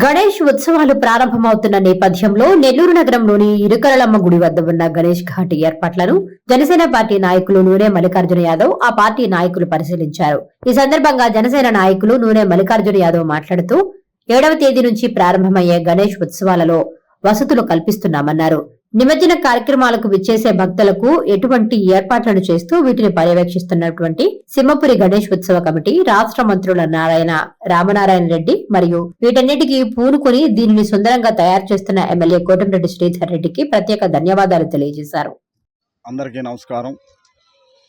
గణేష్ ఉత్సవాలు ప్రారంభమవుతున్న నేపథ్యంలో నెల్లూరు నగరంలోని ఇరుకరలమ్మ గుడి వద్ద ఉన్న గణేష్ ఘాట్ ఏర్పాట్లను జనసేన పార్టీ నాయకులు నూనె మల్లికార్జున యాదవ్ ఆ పార్టీ నాయకులు పరిశీలించారు. ఈ సందర్భంగా జనసేన నాయకులు నూనె మల్లికార్జున యాదవ్ మాట్లాడుతూ ఏడవ తేదీ నుంచి ప్రారంభమయ్యే గణేష్ ఉత్సవాలలో వసతులు కల్పిస్తున్నామన్నారు. నిమజ్జన కార్యక్రమాలకు విచ్చేసే భక్తులకు ఎటువంటి ఏర్పాట్లను చేస్తూ వీటిని పర్యవేక్షిస్తున్నటువంటి సింహపురి గణేష్ ఉత్సవ కమిటీ రాష్ట్ర మంత్రుల నారాయణ రామనారాయణ రెడ్డి మరియు వీటన్నిటికీ పూనుకొని దీనిని సుందరంగా తయారు చేస్తున్న ఎమ్మెల్యే కోటంరెడ్డి శ్రీధర్ రెడ్డికి ప్రత్యేక ధన్యవాదాలు తెలియజేశారు. అందరికీ నమస్కారం.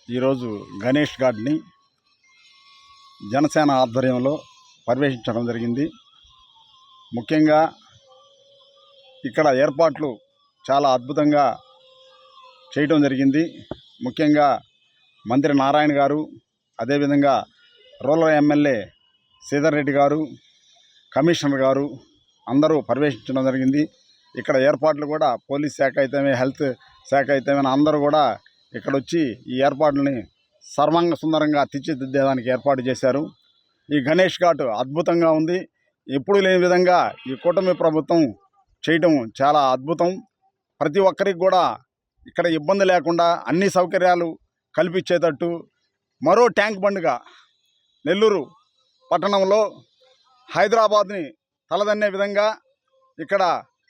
ఈరోజు గణేష్ గార్డ్ని జనసేన ఆధ్వర్యంలో పర్యవేక్షించడం జరిగింది. ముఖ్యంగా ఇక్కడ ఏర్పాట్లు చాలా అద్భుతంగా చేయటం జరిగింది. ముఖ్యంగా మంత్రి నారాయణ గారు అదేవిధంగా రూరల్ ఎమ్మెల్యే శ్రీధర్ రెడ్డి గారు కమిషనర్ గారు అందరూ పర్యవేక్షించడం జరిగింది. ఇక్కడ ఏర్పాట్లు కూడా పోలీస్ శాఖ అయితేనే హెల్త్ శాఖ అయితే అందరూ కూడా ఇక్కడ వచ్చి ఈ ఏర్పాట్లని సర్వాంగ సుందరంగా తీర్చిదిద్దేదానికి ఏర్పాటు చేశారు. ఈ గణేష్ ఘాట్ అద్భుతంగా ఉంది. ఎప్పుడు లేని విధంగా ఈ కూటమి ప్రభుత్వం చేయటం చాలా అద్భుతం. ప్రతి ఒక్కరికి కూడా ఇక్కడ ఇబ్బంది లేకుండా అన్ని సౌకర్యాలు కల్పించేటట్టు మరో ట్యాంక్ బండ్గా నెల్లూరు పట్టణంలో హైదరాబాద్ని తలదన్నే విధంగా ఇక్కడ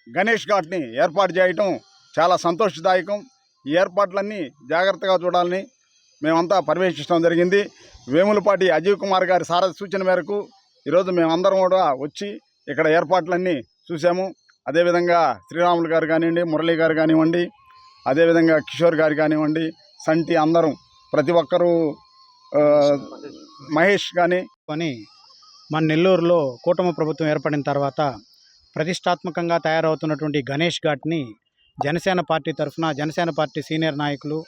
గణేష్ ఘాట్ని ఏర్పాటు చేయటం చాలా సంతోషదాయకం. ఈ ఏర్పాట్లన్నీ జాగ్రత్తగా చూడాలని మేమంతా పర్యవేక్షించడం జరిగింది. వేములపాటి అజయ్ కుమార్ గారి సార సూచన మేరకు ఈరోజు మేమందరం కూడా వచ్చి ఇక్కడ ఏర్పాట్లన్నీ చూసాము అదేవిధంగా శ్రీరాములు గారు కానివ్వండి మురళీ గారు కానివ్వండి అదేవిధంగా కిషోర్ గారు కానివ్వండి సంటి అందరం ప్రతి ఒక్కరూ మహేష్ కానీ అని మన నెల్లూరులో కూటమి ప్రభుత్వం ఏర్పడిన తర్వాత ప్రతిష్టాత్మకంగా తయారవుతున్నటువంటి గణేష్ ఘాట్ని జనసేన పార్టీ తరఫున జనసేన పార్టీ సీనియర్ నాయకులు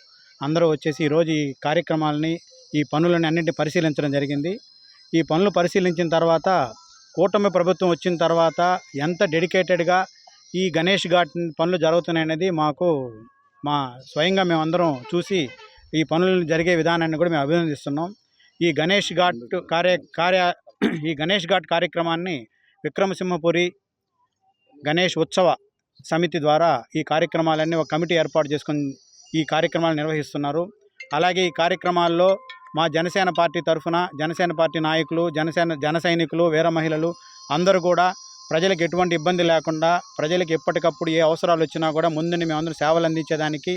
అందరూ వచ్చేసి ఈరోజు ఈ కార్యక్రమాలని ఈ పనులని అన్నింటినీ పరిశీలించడం జరిగింది. ఈ పనులు పరిశీలించిన తర్వాత కూటమి ప్రభుత్వం వచ్చిన తర్వాత ఎంత డెడికేటెడ్గా ఈ గణేష్ ఘాట్ పనులు జరుగుతున్నాయనేది మాకు మా స్వయంగా మేమందరం చూసి ఈ పనులు జరిగే విధానాన్ని కూడా మేము అభినందిస్తున్నాం. ఈ గణేష్ ఘాట్ కార్య కార్య ఈ గణేష్ ఘాట్ కార్యక్రమాన్ని విక్రమసింహపురి గణేష్ ఉత్సవ సమితి ద్వారా ఈ కార్యక్రమాలన్నీ ఒక కమిటీ ఏర్పాటు చేసుకుని ఈ కార్యక్రమాలు నిర్వహిస్తున్నారు. అలాగే ఈ కార్యక్రమాల్లో మా జనసేన పార్టీ తరఫున జనసేన పార్టీ నాయకులు జనసేన జన సైనికులు వీర మహిళలు అందరూ కూడా ప్రజలకు ఎటువంటి ఇబ్బంది లేకుండా ప్రజలకు ఎప్పటికప్పుడు ఏ అవసరాలు వచ్చినా కూడా ముందుని మేమందరం సేవలు అందించేదానికి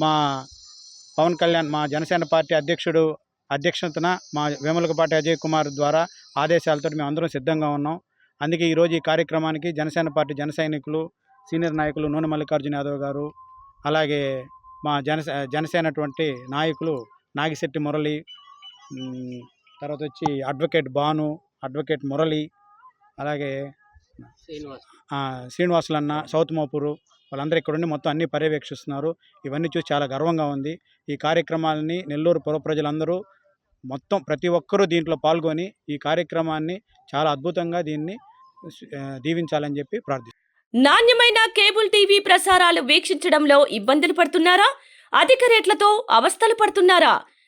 మా పవన్ కళ్యాణ్ మా జనసేన పార్టీ అధ్యక్షుడు అధ్యక్షతన మా వేములకపాటి అజయ్ కుమార్ ద్వారా ఆదేశాలతో మేము అందరం సిద్ధంగా ఉన్నాం. అందుకే ఈరోజు ఈ కార్యక్రమానికి జనసేన పార్టీ జన సైనికులు సీనియర్ నాయకులు నూనె మల్లికార్జున యాదవ్ గారు అలాగే మా జనసే జనసేనటువంటి నాయకులు నాగిశెట్టి మురళి తర్వాత వచ్చి అడ్వకేట్ భాను అడ్వకేట్ మురళి అలాగే ఆ, శ్రీనివాసులన్న సౌత్ మోపూరు వాళ్ళందరూ ఇక్కడ ఉండి మొత్తం అన్ని పర్యవేక్షిస్తున్నారు. ఇవన్నీ చూసి చాలా గర్వంగా ఉంది. ఈ కార్యక్రమాలని నెల్లూరు పుర ప్రజలందరూ మొత్తం ప్రతి ఒక్కరూ దీంట్లో పాల్గొని ఈ కార్యక్రమాన్ని చాలా అద్భుతంగా దీన్ని దీవించాలని చెప్పి ప్రార్థిస్తున్నాను నాణ్యమైన కేబుల్ టీవీ ప్రసారాలు వీక్షించడంలో ఇబ్బందులు పడుతున్నారా? అధిక రేట్లతో అవస్థలు పడుతున్నారా?